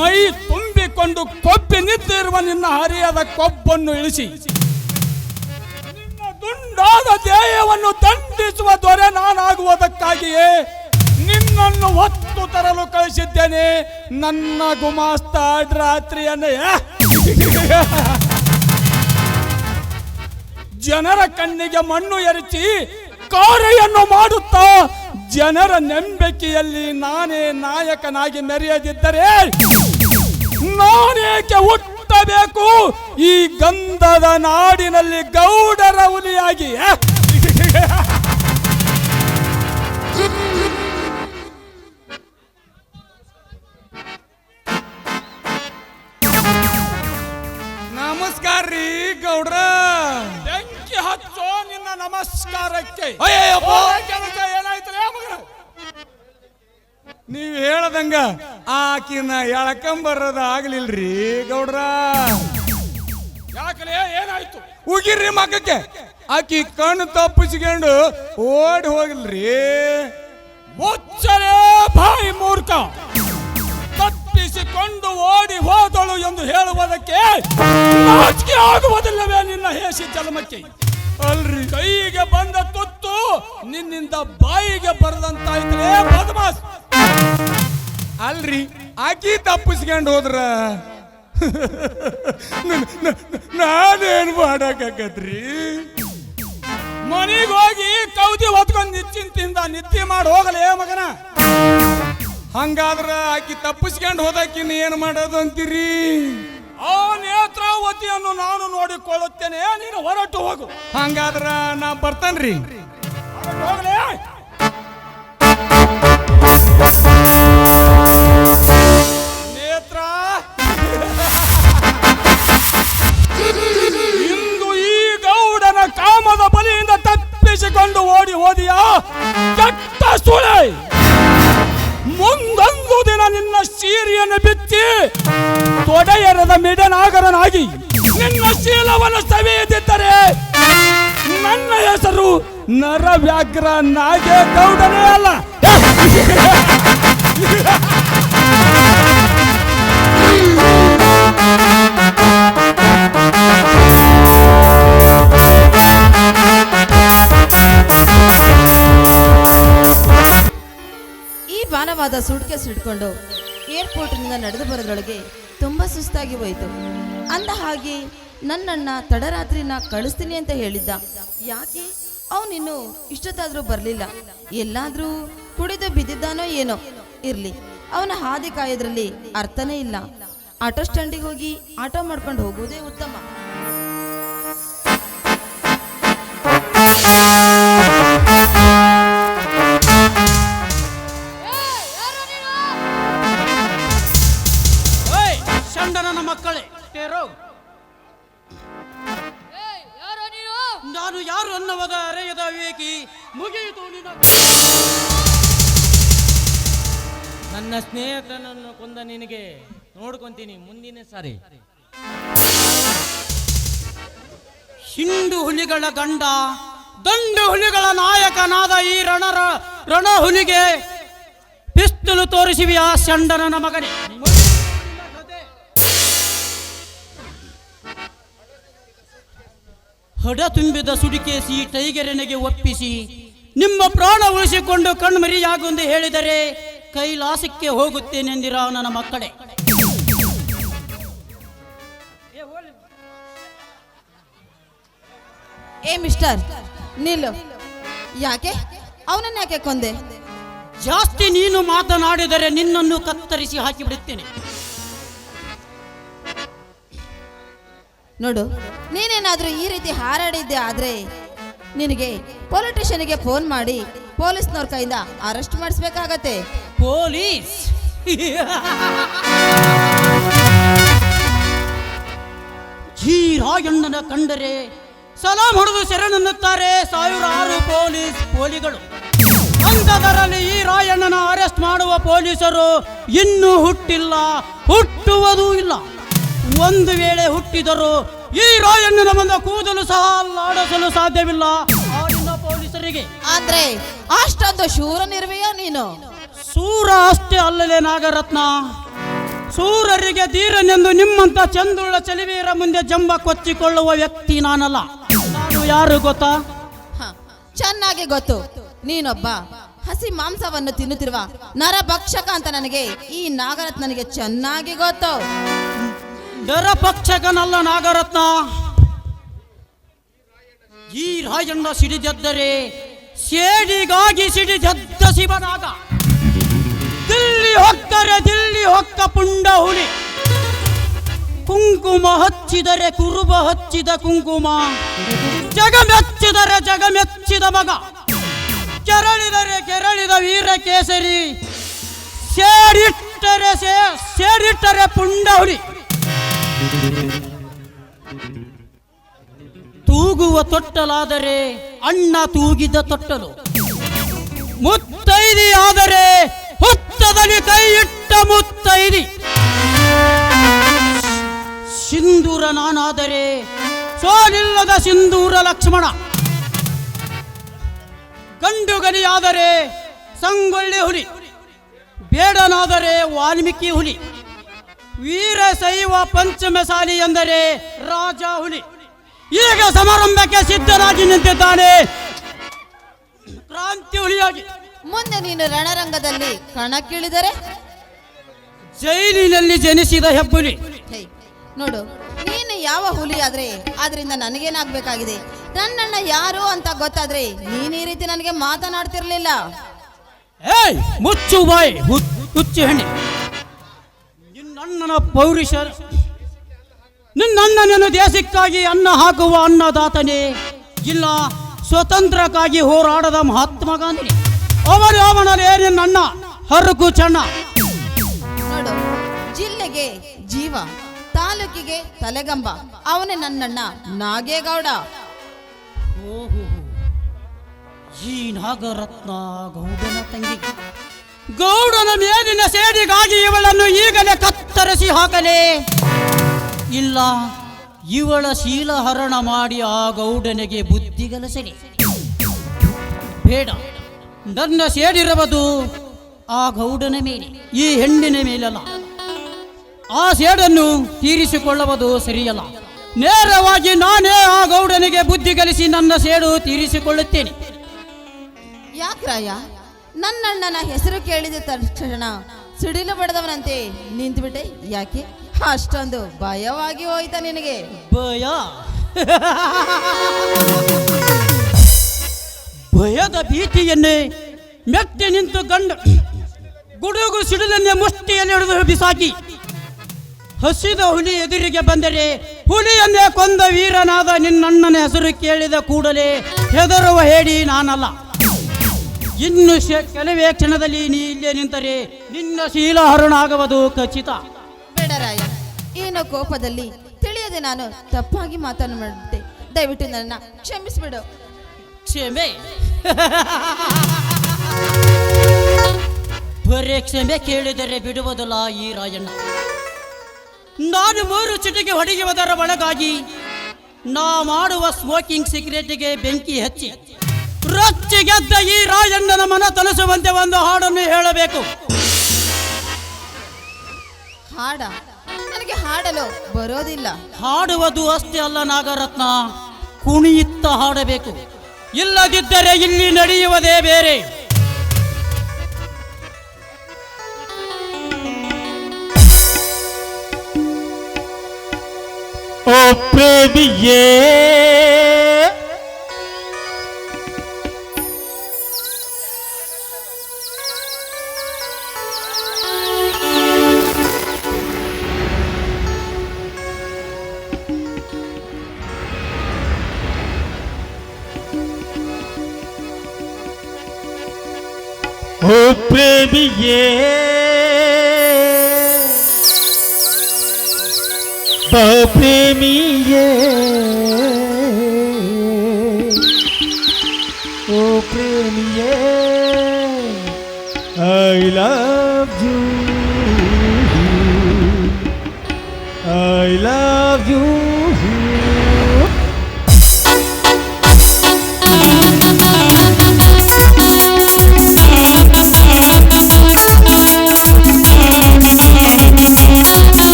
ಮೈ ತುಂಬಿಕೊಂಡು ಕೊಬ್ಬಿ ನಿಂತಿರುವ ನಿನ್ನ ಹರಿಯದ ಕೊಬ್ಬನ್ನು ಇಳಿಸಿ. ನಿನ್ನ ದುಂಡಾದ ದೇಹವನ್ನು ದಂಡಿಸುವ ದೊರೆ ನಾನಾಗುವುದಕ್ಕಾಗಿಯೇ ನಿನ್ನನ್ನು ಹೊತ್ತು ತರಲು ಕಳಿಸಿದ್ದೇನೆ. ನನ್ನ ಗುಮಾಸ್ತ ರಾತ್ರಿಯನ್ನೇ. ಜನರ ಕಣ್ಣಿಗೆ ಮಣ್ಣು ಎರಚಿ ಕಾರೆಯನ್ನು ಮಾಡುತ್ತಾ ಜನರ ನಂಬಿಕೆಯಲ್ಲಿ ನಾನೇ ನಾಯಕನಾಗಿ ಮೆರೆಯದಿದ್ದರೆ ನಾನೇಕೆ ಹುಟ್ಟಬೇಕು? ಈ ಗಂಧದ ನಾಡಿನಲ್ಲಿ ಗೌಡರ ಹುಲಿಯಾಗಿ ನಮಸ್ಕಾರ ರೀ ಗೌಡ್ರ. ಬೆಂಕಿ ಹಚ್ಚೋ ನಿನ್ನ ನಮಸ್ಕಾರಕ್ಕೆ. ಏನಾಯ್ತು? ನೀವ್ ಹೇಳದಂಗ ಆಕಿನ ಎಳಕಂಬರದ ಆಗ್ಲಿಲ್ರಿ ಗೌಡ್ರ. ಯಾಕಲೇ ಏನಾಯ್ತು? ಉಗಿರ್ರಿ ಮಗಕ್ಕೆ ಆಕಿ ಕಣ್ಣು ತಪ್ಪಿಸ್ಕೊಂಡು ಓಡಿ ಹೋಗಿಲ್ರಿ ಮುಚ್ಚಲೇ ಬಾಯಿ ಮೂರ್ಖ. ತಪ್ಪಿಸಿಕೊಂಡು ಓಡಿ ಹೋದಳು ಎಂದು ಹೇಳುವುದಕ್ಕೆ ನಾಚಿಕೆ ಆಗುವುದಿಲ್ಲವೇ ನಿನ್ನ ಹೇಸಿ ಜನ್ಮಕ್ಕೆ ಅಲ್ರಿ. ಕೈಗೆ ಬಂದ ತುತ್ತು ನಿನ್ನಿಂದ ಬಾಯಿಗೆ ಬರದಂತಾಯ್ತಲೇ ಬದಮಾಸ್. ಅಲ್ರಿ, ಆಕಿ ತಪ್ಪಿಸ್ಕೊಂಡು ಹೋದ್ರ? ನಾನೇನು ಮಾಡಕ್ಕಾಗತ್ರಿ ಮನೆಗೆ ಹೋಗಿ ಕೌದಿ ಹೊತ್ಕೊಂಡು ನಿಶ್ಚಿಂತಿಂದ ನಿತ್ಯ ಮಾಡಿ ಹೋಗಲೇ ಮಗನ? ಹಂಗಾದ್ರ ಆಕಿ ತಪ್ಪಿಸ್ಕೊಂಡು ಹೋದಾಕಿನ ಏನು ಮಾಡೋದು ಅಂತೀರಿ ಆ ನೇತ್ರಾವತಿಯನ್ನು ನಾನು ನೋಡಿಕೊಳ್ಳುತ್ತೇನೆ, ನೀನು ಹೊರಟು ಹೋಗು. ಹಂಗಾದ್ರ ನಾ ಬರ್ತೇನ್ರಿ. ಹೋಗಲೇ? ತಪ್ಪಿಸಿಕೊಂಡು ಓಡಿ ಹೋದಿಯಾ? ಕೆಟ್ಟ ಸುಳೆ! ಮುಂದೊಂದು ದಿನ ನಿನ್ನ ಸೀರೆಯನ್ನು ಬಿಚ್ಚಿ ತೊಡೆಯರದ ಮಿಡನಾಗರನಾಗಿ ನಿನ್ನ ಶೀಲವನ್ನು ಸವಿಯದಿದ್ದರೆ ನನ್ನ ಹೆಸರು ನರ ವ್ಯಾಘ್ರ ನಾಗೇಗೌಡನೇ ಅಲ್ಲ. ಈ ಸುಟ್ಕೇಸ್ ಹಿಡ್ಕೊಂಡು ಏರ್ಪೋರ್ಟ್ನಿಂದ ನಡೆದು ಬರೋದ್ರೊಳಗೆ ತುಂಬ ಸುಸ್ತಾಗಿ ಹೋಯಿತು. ಅಂದ ಹಾಗೆ ನನ್ನಣ್ಣ ತಡರಾತ್ರಿನ ಕಳಿಸ್ತೀನಿ ಅಂತ ಹೇಳಿದ್ದ. ಯಾಕೆ? ಅವನಿನ್ನು ಇಷ್ಟೊತ್ತಾದ್ರೂ ಬರಲಿಲ್ಲ. ಎಲ್ಲಾದ್ರೂ ಕುಡಿದು ಬಿದ್ದಿದ್ದಾನೋ ಏನೋ. ಇರ್ಲಿ, ಅವನ ಹಾದಿ ಕಾಯೋದ್ರಲ್ಲಿ ಅರ್ಥನೇ ಇಲ್ಲ. ಆಟೋ ಸ್ಟ್ಯಾಂಡಿಗೆ ಹೋಗಿ ಆಟೋ ಮಾಡ್ಕೊಂಡು ಹೋಗುವುದೇ ಉತ್ತಮ. ಮಕ್ಕಳೇ. ಟೇರೋ ನಾನು? ಯಾರು ಅನ್ನವದ ಅರೆಯದ ವಿವೇಕಿ ಮುಗಿಯಿತು ನಿನ್ನ ನನ್ನ ಸ್ನೇಹಿತನನ್ನು ಕೊಂದ ನಿನಗೆ ನೋಡ್ಕೊಂತೀನಿ ಮುಂದಿನ ಸಾರಿ. ಹಿಂಡು ಹುಲಿಗಳ ಗಂಡ ದಂಡು ಹುಲಿಗಳ ನಾಯಕನಾದ ಈ ರಣರ ರಣ ಹುಲಿಗೆ ಪಿಸ್ತಲು ತೋರಿಸಿವಿ ಆ ಸಂಡನ ಮಗನೇ. ಹಡ ತುಂಬಿದ ಸುಡಿಕೇಸಿ ಟೈಗರನಿಗೆ ಒಪ್ಪಿಸಿ. ನಿಮ್ಮ ಪ್ರಾಣ ಉಳಿಸಿಕೊಂಡು ಕಣ್ಮರಿಯಾಗುಂದು ಹೇಳಿದರೆ ಕೈಲಾಸಕ್ಕೆ ಹೋಗುತ್ತೇನೆಂದಿರ ನನ್ನ ಮಕ್ಕಳೇ. ಏ ಮಿಸ್ಟರ್ ನಿಲ್ಲು. ಯಾಕೆ? ಅವನನ್ನ ಯಾಕೆ ಕೊಂದೆ? ಜಾಸ್ತಿ ನೀನು ಮಾತನಾಡಿದರೆ ನಿನ್ನನ್ನು ಕತ್ತರಿಸಿ ಹಾಕಿಬಿಡುತ್ತೇನೆ. ನೋಡು, ನೀನೇನಾದರೂ ಈ ರೀತಿ ಹಾರಾಡಿದ್ದೆ ಆದರೆ ನಿನಗೆ ಪೊಲಿಟಿಷಿಯನ್ಗೆ ಫೋನ್ ಮಾಡಿ ಪೊಲೀಸ್ನವ್ರ ಕೈಯಿಂದ ಅರೆಸ್ಟ್ ಮಾಡಿಸ್ಬೇಕಾಗತ್ತೆ. ಪೊಲೀಸ್? ಜೀರಾಯಣ್ಣನ ರಾಯಣ್ಣನ ಕಂಡರೆ ಸಲಾಂ ಹೊಡೆದು ಶರಣನ್ನುತ್ತಾರೆ ಸಾವಿರಾರು ಪೊಲೀಸ್ ಪೋಲಿಗಳು. ಅಂಥದರಲ್ಲಿ ಈ ರಾಯಣ್ಣನ ಅರೆಸ್ಟ್ ಮಾಡುವ ಪೊಲೀಸರು ಇನ್ನೂ ಹುಟ್ಟಿಲ್ಲ, ಹುಟ್ಟುವುದೂ ಇಲ್ಲ. ಒಂದು ವೇಳೆ ಹುಟ್ಟಿದರು ಈ ರಾಯಣ್ಣನ ನಮ್ಮನ್ನು ಕೂದಲು ಸಹ ಅಲ್ಲಾಡಿಸಲು ಸಾಧ್ಯವಿಲ್ಲ. ಪೊಲೀಸರಿಗೆ. ಆದ್ರೆ ಅಷ್ಟೊಂದು ಶೂರನಿರುವೆಯ ನೀನು? ಸೂರ ಅಷ್ಟೇ ಅಲ್ಲಲೇ ನಾಗರತ್ನ ಸೂರರಿಗೆ ಧೀರನೆಂದು ನಿಮ್ಮಂತ ಚಂದುಳ್ಳ ಚಲಿವೀರ ಮುಂದೆ ಜಂಬ ಕೊಚ್ಚಿಕೊಳ್ಳುವ ವ್ಯಕ್ತಿ ನಾನಲ್ಲ. ನಾನು ಯಾರು ಗೊತ್ತಾ? ಚೆನ್ನಾಗಿ ಗೊತ್ತು. ನೀನೊಬ್ಬ ಹಸಿ ಮಾಂಸವನ್ನು ತಿನ್ನುತ್ತಿರುವ ನರಭಕ್ಷಕ ಅಂತ ನನಗೆ ಈ ನಾಗರತ್ನನಿಗೆ ಚೆನ್ನಾಗಿ ಗೊತ್ತು. ನರಪಕ್ಷಕನಲ್ಲ ನಾಗರತ್ನ. ಈ ರಾಜಣ್ಣ ಸಿಡಿದೆದ್ದರೆ ಸೇಡಿಗಾಗಿ ಸಿಡಿದೆದ್ದ ಶಿವನಾಗ. ದಿಲ್ಲಿ ಹೊಕ್ಕರೆ, ದಿಲ್ಲಿ ಹೊಕ್ಕ ಪುಂಡ ಹುಲಿ. ಕುಂಕುಮ ಹಚ್ಚಿದರೆ ಕುರುಬ ಹಚ್ಚಿದ ಕುಂಕುಮ. ಜಗಮೆಚ್ಚಿದರೆ ಜಗಮೆಚ್ಚಿದ ಮಗ. ಕೆರಳಿದರೆ ಕೆರಳಿದ ವೀರ ಕೇಸರಿ. ಸೇರಿಟ್ಟರೆ ಸೇರಿಟ್ಟರೆ ಪುಂಡ ಹುಲಿ. ತೂಗುವ ತೊಟ್ಟಲಾದರೆ ಅಣ್ಣ ತೂಗಿದ ತೊಟ್ಟಲು. ಮುತ್ತೈದಿ ಆದರೆ ಹುತ್ತದಲ್ಲಿ ಕೈ ಇಟ್ಟ ಮುತ್ತೈದಿ. ಸಿಂಧೂರ ನಾನಾದರೆ ಸೋಲಿಲ್ಲದ ಸಿಂಧೂರ ಲಕ್ಷ್ಮಣ. ಗಂಡುಗಲಿಯಾದರೆ ಸಂಗೊಳ್ಳಿ ಹುಲಿ. ಬೇಡನಾದರೆ ವಾಲ್ಮೀಕಿ ಹುಲಿ. ವೀರಶೈವ ಪಂಚಮಸಾಲಿ ಎಂದರೆ ರಾಜ ಹುಲಿ. ಈಗ ಸಮಾರಂಭಕ್ಕೆ ಸಿದ್ಧರಾಗಿ ನಿಂತಿದ್ದಾನೆ. ಕ್ರಾಂತಿ ಹುಲಿಯಾಗಿ. ಮುಂದೆ ನೀನು ರಣರಂಗದಲ್ಲಿ ಕಣಕ್ಕಿಳಿದರೆ? ಜೈಲಿನಲ್ಲಿ ಜನಿಸಿದ ಹೆಬ್ಬುಲಿ. ನೋಡು ನೀನು ಯಾವ ಹುಲಿ ಆದ್ರೆ ಆದ್ರಿಂದ ನನಗೇನಾಗ್ಬೇಕಾಗಿದೆ? ನನ್ನಣ್ಣ ಯಾರು ಅಂತ ಗೊತ್ತಾದ್ರೆ ನೀನು ಈ ರೀತಿ ನನಗೆ ಮಾತನಾಡ್ತಿರ್ಲಿಲ್ಲ. ಏಯ್ ಮುಚ್ಚು ಬಾಯ್ ಹುಚ್ಚು ಹೆಣ್ಣೆ. ನಿನ್ನಣ್ಣನ ಪೌರುಷ ನಿನ್ನಣ್ಣನನ್ನು ದೇಶಕ್ಕಾಗಿ ಅನ್ನ ಹಾಕುವ ಅನ್ನದಾತನೇ. ಇಲ್ಲ ಸ್ವತಂತ್ರಕ್ಕಾಗಿ ಹೋರಾಡದ ಮಹಾತ್ಮ ಗಾಂಧಿ. ಅವರ ಅವನಲ್ಲೇ ನಿನ್ನಣ್ಣ ಹರಕು ಚಣ್ಣ. ನೋಡು ಜಿಲ್ಲೆಗೆ ಜೀವ ತಾಲೂಕಿಗೆ ತಲೆಗಂಬ. ಅವನೇ ನನ್ನಣ್ಣ ನಾಗೇಗೌಡ. ಓಹೋ ಈ ನಾಗರತ್ನ ಗೌಡನ ತಂಗಿ. ಗೌಡನ ಮೇಲಿನ ಸೇಡಿಗಾಗಿ ಇವಳನ್ನು ಈಗಲೇ ಕತ್ತರಿಸಿ ಹಾಕಲೇ. ಇಲ್ಲ, ಇವಳ ಶೀಲಹರಣ ಮಾಡಿ ಆ ಗೌಡನಿಗೆ ಬುದ್ಧಿಗಲಸಲಿ ಬೇಡ, ನನ್ನ ಸೇಡಿರುವುದು ಆ ಗೌಡನ ಮೇಲೆ, ಈ ಹೆಣ್ಣಿನ ಮೇಲಲ್ಲ. ಆ ಸೇಡನ್ನು ತೀರಿಸಿಕೊಳ್ಳುವುದು ಸರಿಯಲ್ಲ. ನೇರವಾಗಿ ನಾನೇ ಆ ಗೌಡನಿಗೆ ಬುದ್ಧಿ ಕಲಿಸಿ ನನ್ನ ಸೇಡು ತೀರಿಸಿಕೊಳ್ಳುತ್ತೇನೆ. ಯಾಕ್ರಾಯ ನನ್ನಣ್ಣನ ಹೆಸರು ಕೇಳಿದ ತಕ್ಷಣ ಸಿಡಿಲು ಬಡದವನಂತೆ ನಿಂತುಬಿಟ್ಟೆ. ಯಾಕೆ? ಅಷ್ಟೊಂದು ಭಯವಾಗಿ ಹೋಯ್ತಾ ನಿನಗೆ. ಭಯ? ಭಯದ ಭೀತಿಯನ್ನೇ ಮೆತ್ತಿ ನಿಂತು ಗಂಡ ಗುಡುಗು ಸಿಡಿಲನ್ನೇ ಮುಷ್ಟಿಯಲ್ಲಿ ಹಿಡಿದು ಬಿಸಾಕಿ ಹಸಿದ ಹುಲಿ ಎದುರಿಗೆ ಬಂದರೆ ಹುಲಿಯನ್ನೇ ಕೊಂದ ವೀರನಾದ ನಿನ್ನಣ್ಣನ ಹೆಸರು ಕೇಳಿದ ಕೂಡಲೇ ಹೆದರುವ ಹೇಳಿ ನಾನಲ್ಲ. ಇನ್ನು ಕೆಲವೇ ಕ್ಷಣದಲ್ಲಿ ನೀ ಇಲ್ಲೇ ನಿಂತರೆ ನಿನ್ನ ಶೀಲ ಹರಣ ಆಗುವುದು ಖಚಿತ ಬೇಡರಾಯ ಏನೋ ಕೋಪದಲ್ಲಿ ತಿಳಿಯದೆ ನಾನು ತಪ್ಪಾಗಿ ಮಾತನಾಡಿದ್ದೆ ದಯವಿಟ್ಟು ನನ್ನ ಕ್ಷಮಿಸಿಬಿಡು. ಕ್ಷಮೆ. ಬರೇ ಕ್ಷಮೆ ಕೇಳಿದರೆ ಬಿಡುವುದಿಲ್ಲ ಈ ರಾಯಣ್ಣ. ನಾನು ಮೂರು ಚಿಟಿಕೆ ಹೊಡೆಯುವುದರ ಒಳಗಾಗಿ ನಾ ಮಾಡುವ ಸ್ಮೋಕಿಂಗ್ ಸಿಗರೇಟಿಗೆ ಬೆಂಕಿ ಹಚ್ಚಿ. ರಚ್ಚಿ ಗೆದ್ದ ಈ ರಾಯಣ್ಣನ ಮನ ತಲಸುವಂತೆ ಒಂದು ಹಾಡನ್ನು ಹೇಳಬೇಕು. ಹಾಡ? ನನಗೆ ಹಾಡಲು ಬರೋದಿಲ್ಲ. ಹಾಡುವುದು ಅಷ್ಟೇ ಅಲ್ಲ ನಾಗರತ್ನ ಕುಣಿಯುತ್ತ ಹಾಡಬೇಕು. ಇಲ್ಲದಿದ್ದರೆ ಇಲ್ಲಿ ನಡೆಯುವುದೇ ಬೇರೆ. ಓ ಪ್ರೇಮಿಯೇ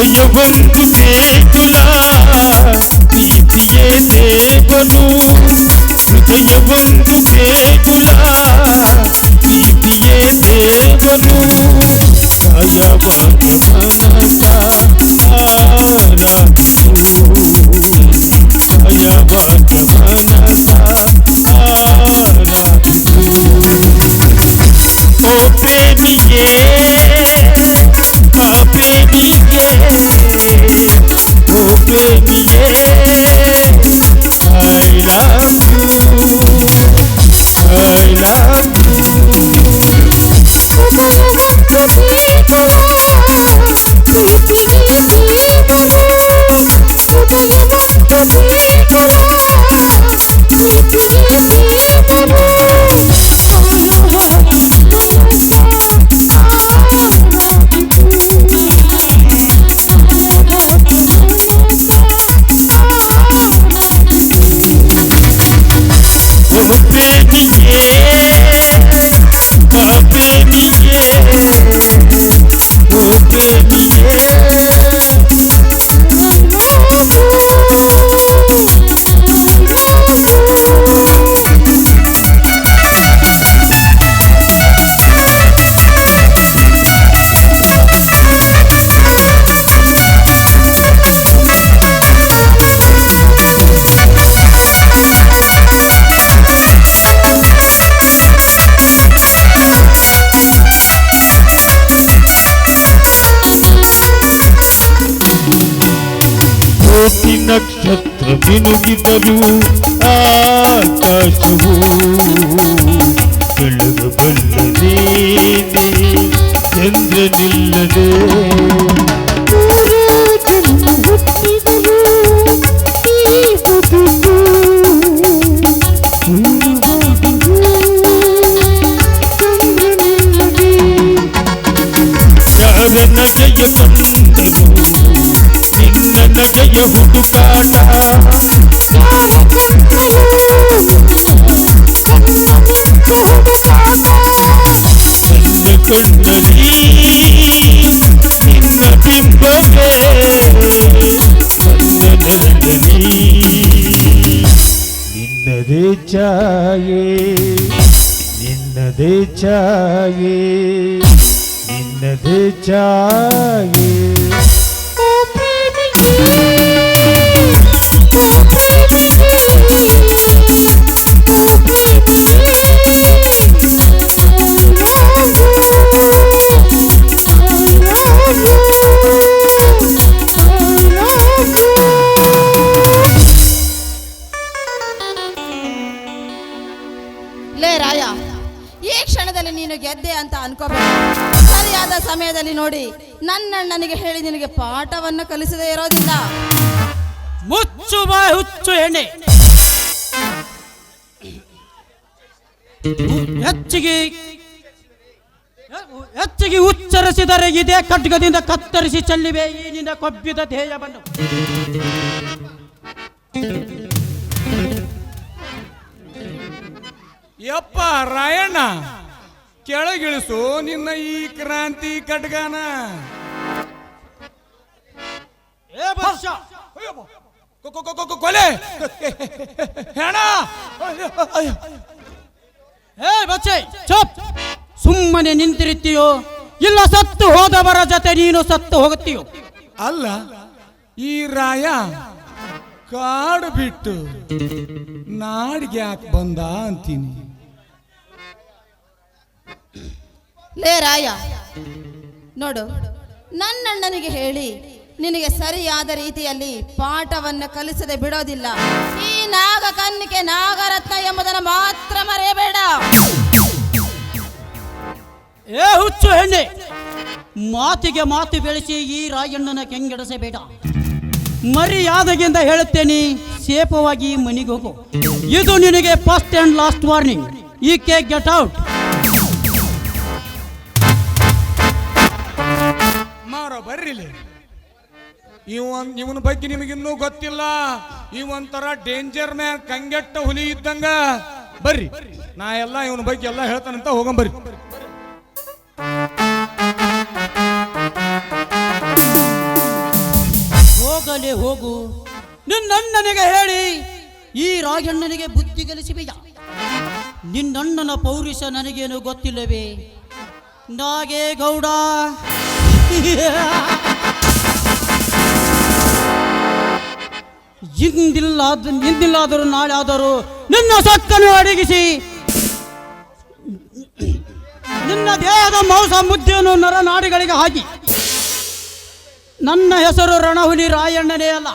వెయ్యబొరుకు నేకులా నీతియే నేకొను హృదయబొరుకు నేకులా నీతియే నేకొను సాయవాగమనా তবু ಛಾಯೆ ನಿನ್ನದೇ ಛಾಯೆ ನಿನ್ನದೇ ಛಾಯೆ ಸಮಯದಲ್ಲಿ ನೋಡಿ ನನ್ನಣ್ಣನಿಗೆ ಹೇಳಿ ನಿನಗೆ ಪಾಠವನ್ನು ಕಲಿಸದೇ ಇರೋದಿಲ್ಲ. ಮುಚ್ಚು ಬಾಯ್ ಹುಚ್ಚು ಎಣ್ಣೆ. ಹೆಚ್ಚಿಗೆ ಹೆಚ್ಚಿಗೆ ಉಚ್ಚರಿಸಿದರೆ ಇದೇ ಖಡ್ಗದಿಂದ ಕತ್ತರಿಸಿ ಚೆಲ್ಲಿವೆ ಈ ನಿನ್ನ ಕೊಬ್ಬಿದ ಧ್ಯೇಯವನ್ನು. ಯಪ್ಪ ರಾಯಣ್ಣ ಕೆಳಗಿಳಿಸು ನಿನ್ನ ಈ ಕ್ರಾಂತಿ ಖಡ್ಗಾನ. ಏ ವರ್ಷ ಕೊ- ಕೊ- ಕೊ- ಕೊ- ಕೊಲೆ! ಹೆಣ! ಏ ಬಚ್ಚೆ ಚುಪ್! ಸುಮ್ಮನೆ ನಿಂತಿರುತ್ತೀಯೋ? ಇಲ್ಲ ಸತ್ತು ಹೋದವರ ಜೊತೆ ನೀನು ಸತ್ತು ಹೋಗುತ್ತೀಯೋ? ಅಲ್ಲ ಈ ರಾಯ ಕಾಡು ಬಿಟ್ಟು ನಾಡಿಗೆ ಯಾಕೆ ಬಂದ ಅಂತೀನಿ. ಲೇ ರಾಯ, ನೋಡು, ನನ್ನಣ್ಣನಿಗೆ ಹೇಳಿ, ನಿನಗೆ ಸರಿಯಾದ ರೀತಿಯಲ್ಲಿ ಪಾಠವನ್ನು ಕಲಿಸದೆ ಬಿಡೋದಿಲ್ಲ. ಈ ನಾಗ ಕನ್ನಿಕೆ ನಾಗರತ್ನ ಎಂಬುದನ್ನು ಮಾತ್ರ ಮರೆಯಬೇಡ. ಏ ಹುಚ್ಚು ಹೆಣ್ಣೆ, ಮಾತಿಗೆ ಮಾತು ಬೆಳೆಸಿ ಈ ರಾಯಣ್ಣನ ಕೆಂಗೆಡಸಬೇಡ. ಮರ್ಯಾದೆಗಿಂದ ಹೇಳುತ್ತೇನೆ ಸೇಫವಾಗಿ ಮನೆಗೆ ಹೋಗು ಇದು ನಿನಗೆ ಫಸ್ಟ್ ಆ್ಯಂಡ್ ಲಾಸ್ಟ್ ವಾರ್ನಿಂಗ್ ಈ ಕೆ ಗೆಟ್ ಔಟ್ ಇಲ್ಲಿ. ಇವನ್ ಇವನ ಬಗ್ಗೆ ನಿಮಗಿನ್ನೂ ಗೊತ್ತಿಲ್ಲ. ಇವಂತರ ಡೇಂಜರ್ ಮ್ಯಾನ್ ಕಂಗೆಟ್ಟ ಹುಲಿ ಇದ್ದಂಗ. ಬರ್ರಿ. ನಾ ಎಲ್ಲ ಇವನ ಬಗ್ಗೆ ಎಲ್ಲ ಹೇಳ್ತಾನಂತ ಹೋಗಂಬರ್ರಿ ಹೋಗಲೇ ಹೋಗು. ನಿನ್ನಣ್ಣನಿಗೆ ಹೇಳಿ, ಈ ರಾಜಣ್ಣನಿಗೆ ಬುದ್ಧಿ ಕಲಿಸಿಬೇಡ ನಿನ್ನಣ್ಣನ ಪೌರುಷ ನನಗೇನು ಗೊತ್ತಿಲ್ಲವೇ? ನಾಗೇ ಗೌಡ ಇಂದಿಲ್ಲ ಇಂದಿಲ್ಲಾದರೂ ನಾಳೆ ಆದರೂ ನಿನ್ನ ಸತ್ತನ್ನು ಅಡಗಿಸಿ. ನಿನ್ನ ದೇಹದ ಮಾಂಸ ಮುದ್ದೆಯನ್ನು ನರನಾಡಿಗಳಿಗೆ ಹಾಕಿ. ನನ್ನ ಹೆಸರು ರಣಹುಲಿ ರಾಯಣ್ಣನೇ ಅಲ್ಲ.